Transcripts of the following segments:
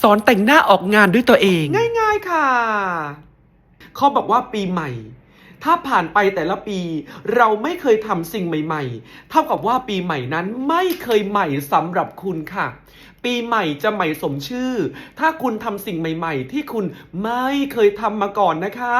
สอนแต่งหน้าออกงานด้วยตัวเอง ง่ายๆค่ะ เขาบอกว่าปีใหม่ ถ้าผ่านไปแต่ละปี เราไม่เคยทำสิ่งใหม่ ๆ เท่ากับว่าปีใหม่นั้นไม่เคยใหม่สำหรับคุณค่ะ ปีใหม่จะใหม่สมชื่อ ถ้าคุณทำสิ่งใหม่ ๆ ที่คุณไม่เคยทำมาก่อนนะคะ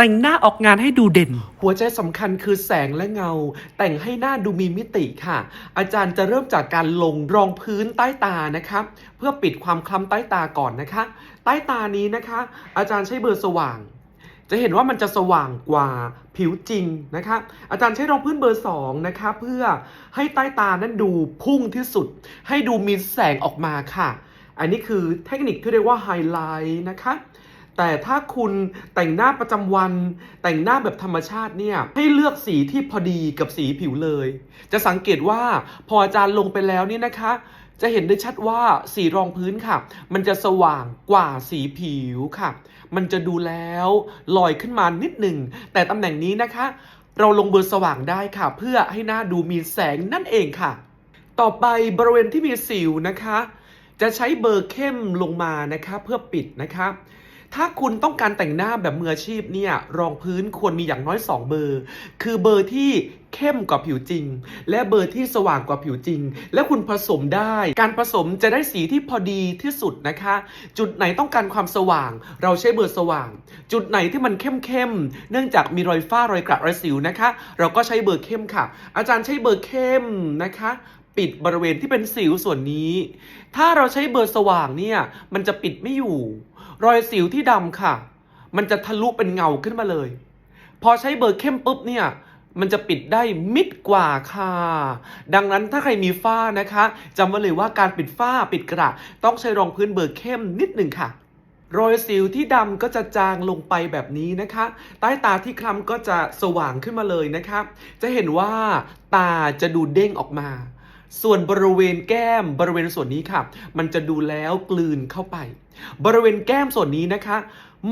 แต่งหน้าออกงานให้ดูเด่น หัวใจสำคัญคือแสงและเงา แต่งให้หน้าดูมีมิติค่ะ อาจารย์จะเริ่มจากการลงรองพื้นใต้ตานะคะเพื่อปิดความคล้ำใต้ตาก่อนนะคะ ใต้ตานี้นะคะ อาจารย์ใช้เบอร์สว่าง จะเห็นว่ามันจะสว่างกว่าผิวจริงนะคะ อาจารย์ใช้รองพื้นเบอร์2นะคะเพื่อให้ใต้ตานั้นดูพุ่งที่สุด ให้ดูมีแสงออกมาค่ะ อันนี้คือเทคนิคที่เรียกว่าไฮไลท์นะคะ แต่ถ้าคุณแต่งหน้าประจำวันแต่งหน้าแบบธรรมชาติเนี่ยให้เลือกสีที่พอดีกับสีผิวเลย จะสังเกตว่าพออาจารย์ลงไปแล้วนี่นะคะ จะเห็นได้ชัดว่าสีรองพื้นค่ะ มันจะสว่างกว่าสีผิวค่ะ มันจะดูแล้วลอยขึ้นมานิดหนึ่งแต่ตำแหน่งนี้นะคะ เราลงเบอร์สว่างได้ค่ะ เพื่อให้หน้าดูมีแสงนั่นเองค่ะ ต่อไปบริเวณที่มีสิวนะคะ จะใช้เบอร์เข้มลงมานะคะ เพื่อปิดนะคะ ถ้าคุณต้องการแต่งหน้าแบบมืออาชีพเนี่ยรองพื้นควรมีอย่างน้อย 2 เบอร์ คือเบอร์ที่เข้มกว่าผิวจริง และเบอร์ที่สว่างกว่าผิวจริง และคุณผสมได้ การผสมจะได้สีที่พอดีที่สุดนะคะ จุดไหนต้องการความสว่าง เราใช้เบอร์สว่าง จุดไหนที่มันเข้มเข้มเนื่องจากมีรอยฝ้ารอยกระรอยสิวนะคะ เราก็ใช้เบอร์เข้มค่ะ อาจารย์ใช้เบอร์เข้มนะคะปิดบริเวณที่เป็นสิวส่วนนี้ ถ้าเราใช้เบอร์สว่างเนี่ย มันจะปิดไม่อยู่ รอยสิวที่ดำค่ะ มันจะทะลุเป็นเงาขึ้นมาเลย พอใช้เบอร์เข้มปุ๊บเนี่ยมันจะปิดได้มิดกว่าค่ะ ดังนั้นถ้าใครมีฝ้านะคะจำไว้เลยว่าการปิดฝ้าปิดกระต้องใช้รองพื้นเบอร์เข้มนิดหนึ่งค่ะ รอยสิวที่ดำก็จะจางลงไปแบบนี้นะคะ ใต้ตาที่คล้ำก็จะสว่างขึ้นมาเลยนะครับจะเห็นว่าตาจะดูเด้งออกมา ส่วนบริเวณแก้มบริเวณส่วนนี้ค่ะ มันจะดูแล้วกลืนเข้าไป บริเวณแก้มส่วนนี้นะคะ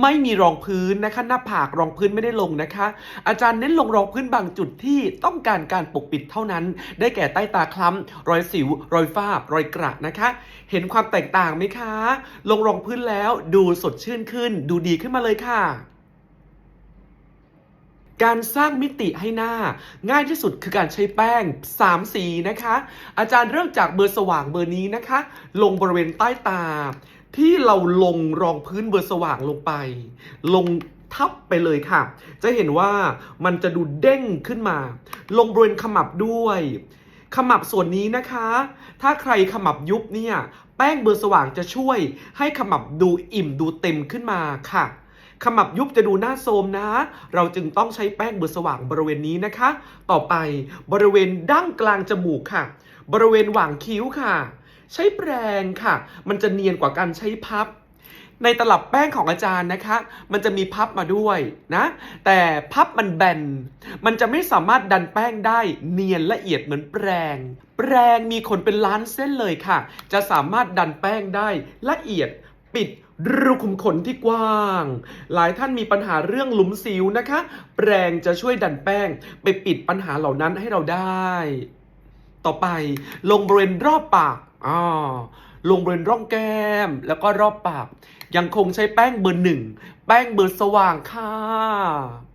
ไม่มีรองพื้นนะคะ หน้าผากรองพื้นไม่ได้ลงนะคะ อาจารย์เน้นลงรองพื้นบางจุดที่ต้องการการปกปิดเท่านั้น ได้แก่ใต้ตาคล้ำรอยสิว รอยฝ้ารอยกระนะคะ เห็นความแตกต่างไหมคะ ลงรองพื้นแล้วดูสดชื่นขึ้น ดูดีขึ้นมาเลยค่ะ การสร้างมิติให้หน้า ง่ายที่สุดคือการใช้แป้ง 3 สีนะคะ อาจารย์เริ่มจากเบอร์สว่างเบอร์นี้นะคะ ลงบริเวณใต้ตา ที่เราลงรองพื้นเบอร์สว่างลงไป ลงทับไปเลยค่ะ จะเห็นว่ามันจะดูเด้งขึ้นมา ลงบริเวณขมับด้วย ขมับส่วนนี้นะคะ ถ้าใครขมับยุบเนี่ย แป้งเบอร์สว่างจะช่วย ให้ขมับดูอิ่มดูเต็มขึ้นมาค่ะ ขมับยุบจะดูหน้าโทรมนะ เราจึงต้องใช้แป้งเบอร์สว่างบริเวณนี้นะคะ ต่อไปบริเวณดั้งกลางจมูกค่ะ บริเวณหว่างคิ้วค่ะ ใช้แปรงค่ะ มันจะเนียนกว่าการใช้พับ ในตลับแป้งของอาจารย์นะคะ มันจะมีพับมาด้วยนะ แต่พับมันแบน มันจะไม่สามารถดันแป้งได้เนียนละเอียดเหมือนแปรงแปรงมีขนเป็นล้านเส้นเลยค่ะ จะสามารถดันแป้งได้ละเอียด ปิดรูขุมขนที่กว้าง หลายท่านมีปัญหาเรื่องหลุมสิวนะคะ แปรงจะช่วยดันแป้ง ไปปิดปัญหาเหล่านั้นให้เราได้ ต่อไปลงบริเวณรอบปากอ่าลงบริเวณร่องแก้มแล้วก็รอบปาก ยังคงใช้แป้งเบอร์หนึ่ง แป้งเบอร์สว่างค่ะ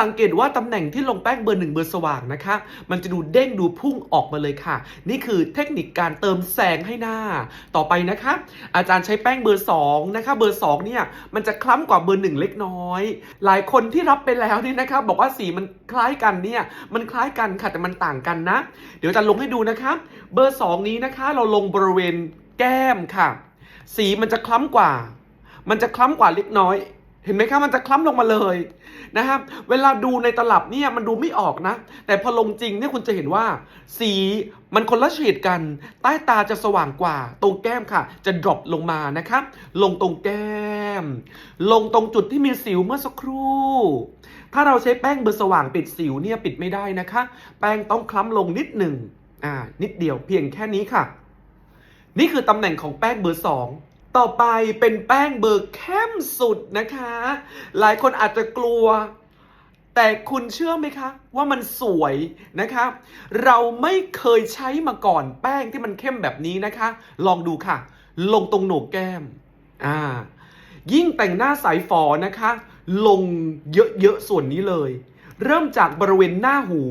สังเกตว่าตำแหน่งที่ลงแป้งเบอร์หนึ่งเบอร์สว่างนะคะ มันจะดูเด้งดูพุ่งออกมาเลยค่ะ นี่คือเทคนิคการเติมแสงให้หน้า ต่อไปนะคะ อาจารย์ใช้แป้งเบอร์สองนะคะเบอร์สองเนี่ยมันจะคล้ำกว่าเบอร์หนึ่งเล็กน้อย หลายคนที่รับไปแล้วนี่นะคะบอกว่าสีมันคล้ายกันเนี่ยมันคล้ายกันค่ะแต่มันต่างกันนะ เดี๋ยวอาจารย์ลงให้ดูนะคะเบอร์สองนี้นะคะเราลงบริเวณแก้มค่ะ สีมันจะคล้ำกว่า มันจะคล้ำกว่าเล็กน้อย เห็นไหมคะมันจะคล้ำลงมาเลยนะครับเวลาดูในตลับเนี่ยมันดูไม่ออกนะ แต่พอลงจริงเนี่ยคุณจะเห็นว่า สีมันคนละเฉดกัน ใต้ตาจะสว่างกว่า ตรงแก้มค่ะ จะดรอปลงมานะครับลงตรงแก้ม ลงตรงจุดที่มีสิวเมื่อสักครู่ ถ้าเราใช้แป้งเบอร์สว่างปิดสิวเนี่ยปิดไม่ได้นะคะ แป้งต้องคล้ำลงนิดหนึ่งอ่านิดเดียวเพียงแค่นี้ค่ะ นี่คือตำแหน่งของแป้งเบอร์สอง ต่อไปเป็นแป้งเบอร์เข้มสุดนะคะ หลายคนอาจจะกลัว แต่คุณเชื่อไหมคะ ว่ามันสวยนะคะ เราไม่เคยใช้มาก่อนแป้งที่มันเข้มแบบนี้นะคะ ลองดูค่ะ ลงตรงโหนกแก้มอ่ายิ่งแต่งหน้าสายฝอนะคะ ลงเยอะๆส่วนนี้เลย เริ่มจากบริเวณหน้าหู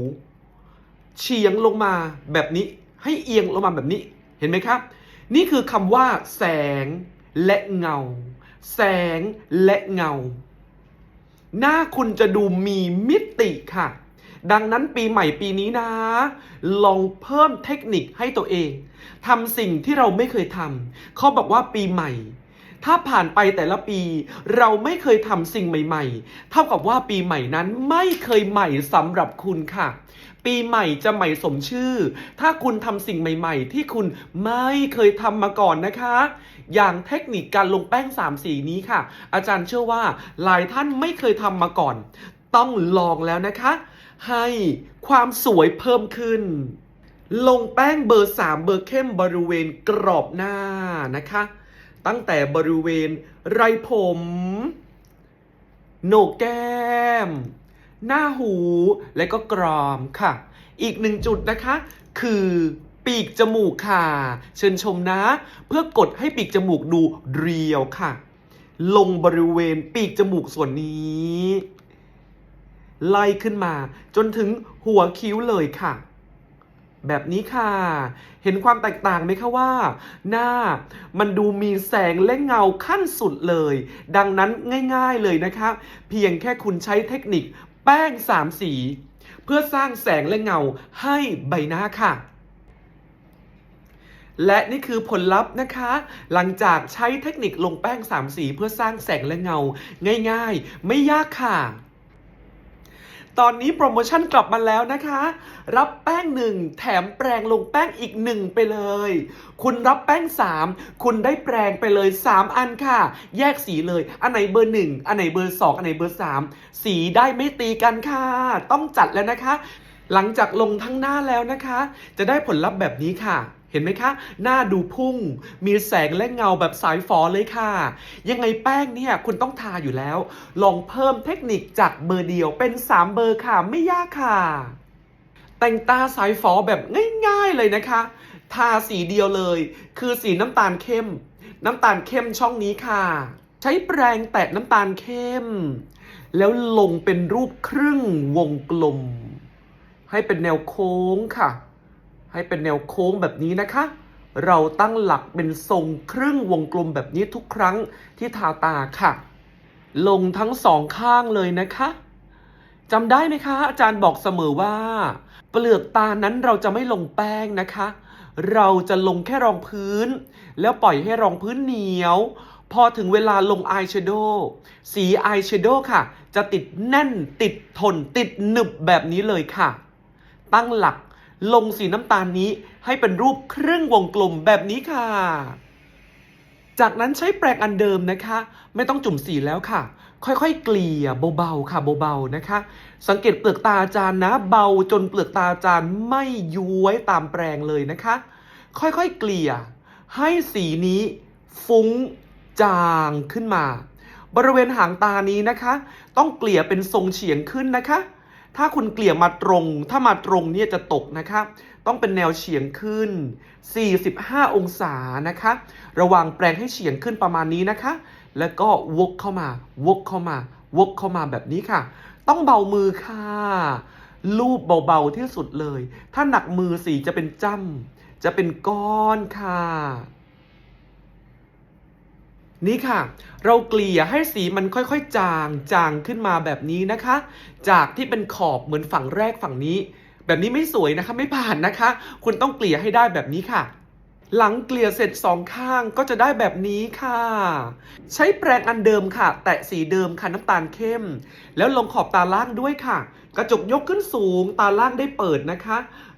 เฉียงลงมาแบบนี้ให้เอียงลงมาแบบนี้เห็นไหมครับ นี่คือคำว่า แสงและเงา แสงและเงา หน้าคุณจะดูมีมิติค่ะ ดังนั้นปีใหม่ปีนี้นะ ลองเพิ่มเทคนิคให้ตัวเองทำสิ่งที่เราไม่เคยทำเขาบอกว่าปีใหม่ถ้าผ่านไปแต่ละปีเราไม่เคยทำสิ่งใหม่ ๆ เท่ากับว่าปีใหม่นั้นไม่เคยใหม่สำหรับคุณค่ะ ปีใหม่จะใหม่สมชื่อ ถ้าคุณทำสิ่งใหม่ ๆ ที่คุณไม่เคยทำมาก่อนนะคะ อย่างเทคนิคการลงแป้งสามสีนี้ค่ะ อาจารย์เชื่อว่าหลายท่านไม่เคยทำมาก่อน ต้องลองแล้วนะคะ ให้ความสวยเพิ่มขึ้น ลงแป้งเบอร์ 3 เบอร์เข้มบริเวณกรอบหน้านะคะ ตั้งแต่บริเวณไรผม โหนกแก้ม หน้าหูและก็กรามค่ะ อีกหนึ่งจุดนะคะ คือปีกจมูกค่ะ เชิญชมนะ เพื่อกดให้ปีกจมูกดูเรียวค่ะ ลงบริเวณปีกจมูกส่วนนี้ ไล่ขึ้นมา จนถึงหัวคิ้วเลยค่ะ แบบนี้ค่ะ เห็นความแตกต่างไหมคะว่า หน้ามันดูมีแสงและเงาขั้นสุดเลย ดังนั้นง่าย ๆเลยนะคะ เพียงแค่คุณใช้เทคนิค แป้งสามสี เพื่อสร้างแสงและเงาให้ใบหน้าค่ะ และนี่คือผลลัพธ์นะคะ หลังจากใช้เทคนิคลงแป้งสามสีเพื่อสร้างแสงและเงา ง่าย ๆ ไม่ยากค่ะ ตอนนี้โปรโมชั่นกลับมาแล้วนะคะ รับแป้งหนึ่งแถมแปรงลงแป้งอีกหนึ่งไปเลย คุณรับแป้ง 3 คุณได้แปรงไปเลย 3 อันค่ะ แยกสีเลย อันไหนเบอร์ 1 อันไหนเบอร์ 2 อันไหนเบอร์ 3 สีได้ไม่ตีกันค่ะ ต้องจัดแล้วนะคะ หลังจากลงทั้งหน้าแล้วนะคะ จะได้ผลลัพธ์แบบนี้ค่ะ เห็นไหมคะ หน้าดูพุ่ง มีแสงและเงาแบบสายฝอเลยค่ะ ยังไงแป้งเนี่ยคุณต้องทาอยู่แล้ว ลองเพิ่มเทคนิคจากเบอร์เดียวเป็น 3 เบอร์ค่ะ ไม่ยากค่ะ แต่งตาสายฝอแบบง่ายๆเลยนะคะ ทาสีเดียวเลย คือสีน้ำตาลเข้ม น้ำตาลเข้มช่องนี้ค่ะ ใช้แปรงแตะน้ำตาลเข้ม แล้วลงเป็นรูปครึ่งวงกลม ให้เป็นแนวโค้งค่ะ ให้เป็นแนวโค้งแบบนี้นะคะ เราตั้งหลักเป็นทรงครึ่งวงกลมแบบนี้ทุกครั้งที่ทาตาค่ะ ลงทั้งสองข้างเลยนะคะจำได้ไหมคะ อาจารย์บอกเสมอว่า เปลือกตานั้นเราจะไม่ลงแป้งนะคะ เราจะลงแค่รองพื้น แล้วปล่อยให้รองพื้นเหนียว พอถึงเวลาลงอายแชโดว์สีอายแชโดว์ค่ะ จะติดแน่นติดทนติดหนึบแบบนี้เลยค่ะ ตั้งหลัก ลงสีน้ำตาลนี้ให้เป็นรูปครึ่งวงกลมแบบนี้ค่ะ จากนั้นใช้แปรงอันเดิมนะคะ ไม่ต้องจุ่มสีแล้วค่ะ ค่อยๆ เกลี่ยเบาๆค่ะเบาๆนะคะ สังเกตเปลือกตาอาจารย์นะ เบาจนเปลือกตาอาจารย์ไม่ย้วยตามแปรงเลยนะคะ ค่อยๆเกลี่ย ให้สีนี้ฟุ้งจางขึ้นมา บริเวณหางตานี้นะคะ ต้องเกลี่ยเป็นทรงเฉียงขึ้นนะคะ ถ้าคุณเกลี่ยมาตรง ถ้ามาตรงเนี่ยจะตกนะคะต้องเป็นแนวเฉียงขึ้น 45 องศานะคะ ระวังแปรงให้เฉียงขึ้นประมาณนี้นะคะ แล้วก็วกเข้ามา วกเข้ามา วกเข้ามาแบบนี้ค่ะ ต้องเบามือค่ะ ลูบเบาๆที่สุดเลย ถ้าหนักมือสีจะเป็นจ้ำจะเป็นก้อนค่ะ นี่ค่ะ เราเกลี่ยให้สีมันค่อยๆ จางจางขึ้นมาแบบนี้นะคะ จากที่เป็นขอบเหมือนฝั่งแรกฝั่งนี้ แบบนี้ไม่สวยนะคะไม่ผ่านนะคะ คุณต้องเกลี่ยให้ได้แบบนี้ค่ะ หลังเกลี่ยเสร็จสองข้างก็จะได้แบบนี้ค่ะ ใช้แปรงอันเดิมค่ะ แตะสีเดิมค่ะน้ำตาลเข้ม แล้วลงขอบตาล่างด้วยค่ะ กระจกยกขึ้นสูงตาล่างได้เปิดนะคะ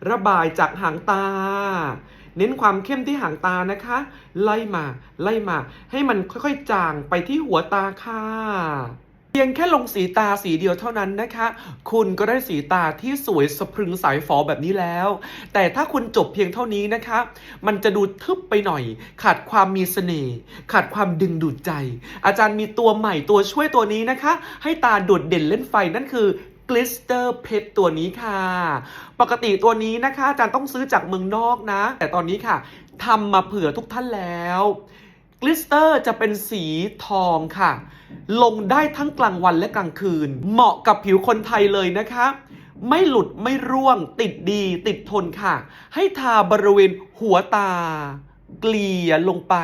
ระบายจากหางตา เน้นความเข้มที่หางตานะคะ ไล่มา ไล่มา ให้มันค่อยๆ จางไปที่หัวตาค่ะเพียงแค่ลงสีตาสีเดียวเท่านั้นนะคะ คุณก็ได้สีตาที่สวยสะพรึงสายฝอแบบนี้แล้ว แต่ถ้าคุณจบเพียงเท่านี้นะคะ มันจะดูทึบไปหน่อย ขาดความมีเสน่ห์ขาดความดึงดูดใจ อาจารย์มีตัวใหม่ตัวช่วยตัวนี้นะคะ ให้ตาโดดเด่นเล่นไฟนั่นคือ กลิสเตอร์เพชรตัวนี้ค่ะ ปกติตัวนี้นะคะอาจารย์ต้องซื้อจากเมืองนอกนะ แต่ตอนนี้ค่ะทำมาเผื่อทุกท่านแล้วกลิสเตอร์จะเป็นสีทองค่ะ ลงได้ทั้งกลางวันและกลางคืน เหมาะกับผิวคนไทยเลยนะคะ ไม่หลุดไม่ร่วง ติดดี ติดทนค่ะ ให้ทาบริเวณหัวตา เกลี่ยลงไป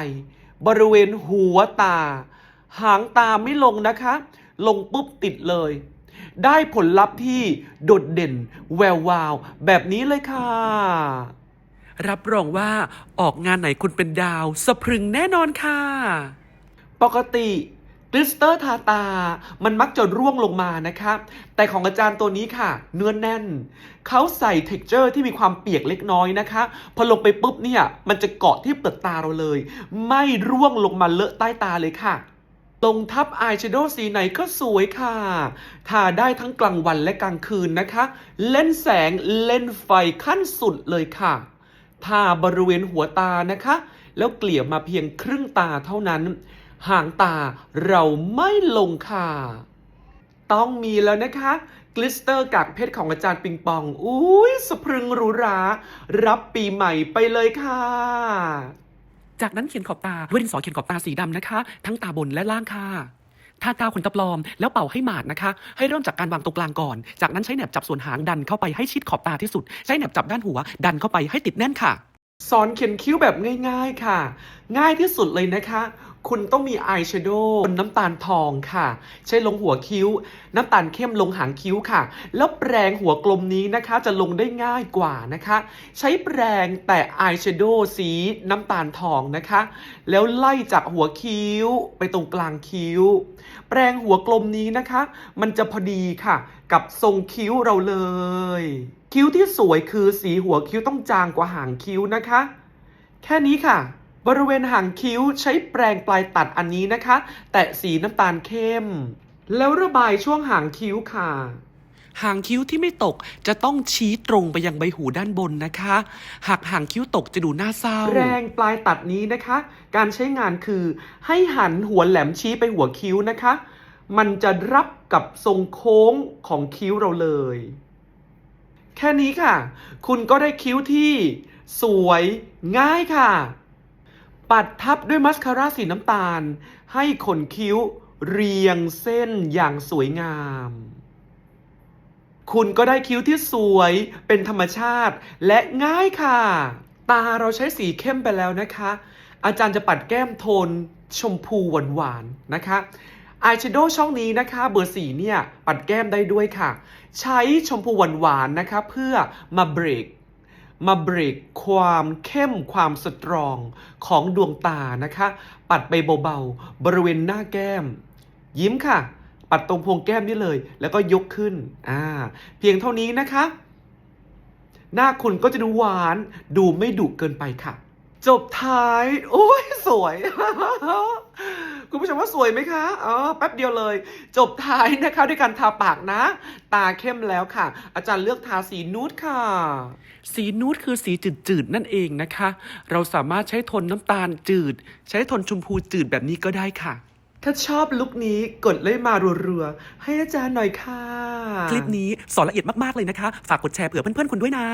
บริเวณหัวตา หางตาไม่ลงนะคะ ลงปุ๊บติดเลย ได้ผลลัพธ์ที่โดดเด่น แวววาว แบบนี้เลยค่ะ รับรองว่าออกงานไหนคุณเป็นดาว สะพรึงแน่นอนค่ะ ปกติกลิสเตอร์ทาตา มันมักจะร่วงลงมานะคะแต่ของอาจารย์ตัวนี้ค่ะ เนื้อแน่น เขาใส่เท็กเจอร์ที่มีความเปียกเล็กน้อยนะคะ พอลงไปปุ๊บเนี่ย มันจะเกาะที่เปลือกตาเราเลย ไม่ร่วงลงมาเลอะใต้ตาเลยค่ะ ตรงทับอายแชโดว์สีไหนก็สวยค่ะ ทาได้ทั้งกลางวันและกลางคืนนะคะ เล่นแสงเล่นไฟขั้นสุดเลยค่ะ ทาบริเวณหัวตานะคะ แล้วเกลี่ยมาเพียงครึ่งตาเท่านั้น หางตาเราไม่ลงค่ะ ต้องมีแล้วนะคะ กลิสเตอร์กากเพชรของอาจารย์ปิงปอง อุ้ยสะพรึงหรูหรา รับปีใหม่ไปเลยค่ะ จากนั้นเขียนขอบตาด้วยดินสอเขียนขอบตาสีดำนะคะ ทั้งตาบนและล่างค่ะทาตาขนตาปลอมแล้วเป่าให้หมาดนะคะ ให้เริ่มจากการวางตรงกลางก่อน จากนั้นใช้แหนบจับส่วนหางดันเข้าไปให้ชิดขอบตาที่สุด ใช้แหนบจับด้านหัว ดันเข้าไปให้ติดแน่นค่ะ สอนเขียนคิ้วแบบง่าย ๆค่ะ ง่ายที่สุดเลยนะคะ คุณต้องมีอายแชโดว์บนน้ำตาลทองค่ะ ใช้ลงหัวคิ้ว น้ำตาลเข้มลงหางคิ้วค่ะ แล้วแปรงหัวกลมนี้นะคะ จะลงได้ง่ายกว่านะคะ ใช้แปรงแต่อายแชโดว์สีน้ำตาลทองนะคะ แล้วไล่จากหัวคิ้วไปตรงกลางคิ้ว แปรงหัวกลมนี้นะคะ มันจะพอดีค่ะ กับทรงคิ้วเราเลย คิ้วที่สวยคือสีหัวคิ้วต้องจางกว่าหางคิ้วนะคะ แค่นี้ค่ะ บริเวณหางคิ้วใช้แปรงปลายตัดอันนี้นะคะ แตะสีน้ำตาลเข้ม แล้วระบายช่วงหางคิ้วค่ะหางคิ้วที่ไม่ตกจะต้องชี้ตรงไปยังใบหูด้านบนนะคะ หากหางคิ้วตกจะดูน่าเศร้า แรงปลายตัดนี้นะคะ การใช้งานคือให้หันหัวแหลมชี้ไปหัวคิ้วนะคะ มันจะรับกับทรงโค้งของคิ้วเราเลย แค่นี้ค่ะ คุณก็ได้คิ้วที่สวยง่ายค่ะ ปัดทับด้วยมัสคาร่าสีน้ำตาล ให้ขนคิ้วเรียงเส้นอย่างสวยงาม คุณก็ได้คิ้วที่สวยเป็นธรรมชาติและง่ายค่ะ ตาเราใช้สีเข้มไปแล้วนะคะ อาจารย์จะปัดแก้มโทนชมพูหวานๆนะคะอายแชโดว์ช่องนี้นะคะเบอร์สีเนี่ย ปัดแก้มได้ด้วยค่ะ ใช้ชมพูหวานๆนะคะ เพื่อมาเบรก มาเบรกความเข้มความสตรองของดวงตานะคะ ปัดไปเบาๆ บริเวณหน้าแก้ม ยิ้มค่ะ ปัดตรงโพรงแก้มนี่เลย แล้วก็ยกขึ้นอ่าเพียงเท่านี้นะคะ หน้าคุณก็จะดูหวานดูไม่ดุเกินไปค่ะ จบท้าย โอ้ยสวย คุณผู้ชมว่าสวยไหมคะอ๋อแป๊บเดียวเลย จบท้ายนะคะด้วยการทาปากนะ ตาเข้มแล้วค่ะ อาจารย์เลือกทาสีนูดค่ะ สีนูดคือสีจืดๆนั่นเองนะคะ เราสามารถใช้โทนน้ำตาลจืด ใช้โทนชมพูจืดแบบนี้ก็ได้ค่ะถ้าชอบลุคนี้กดเลยมารัวๆให้อาจารย์หน่อยค่ะ คลิปนี้สอนละเอียดมากๆเลยนะคะ ฝากกดแชร์เผื่อเพื่อนๆคุณด้วยนะ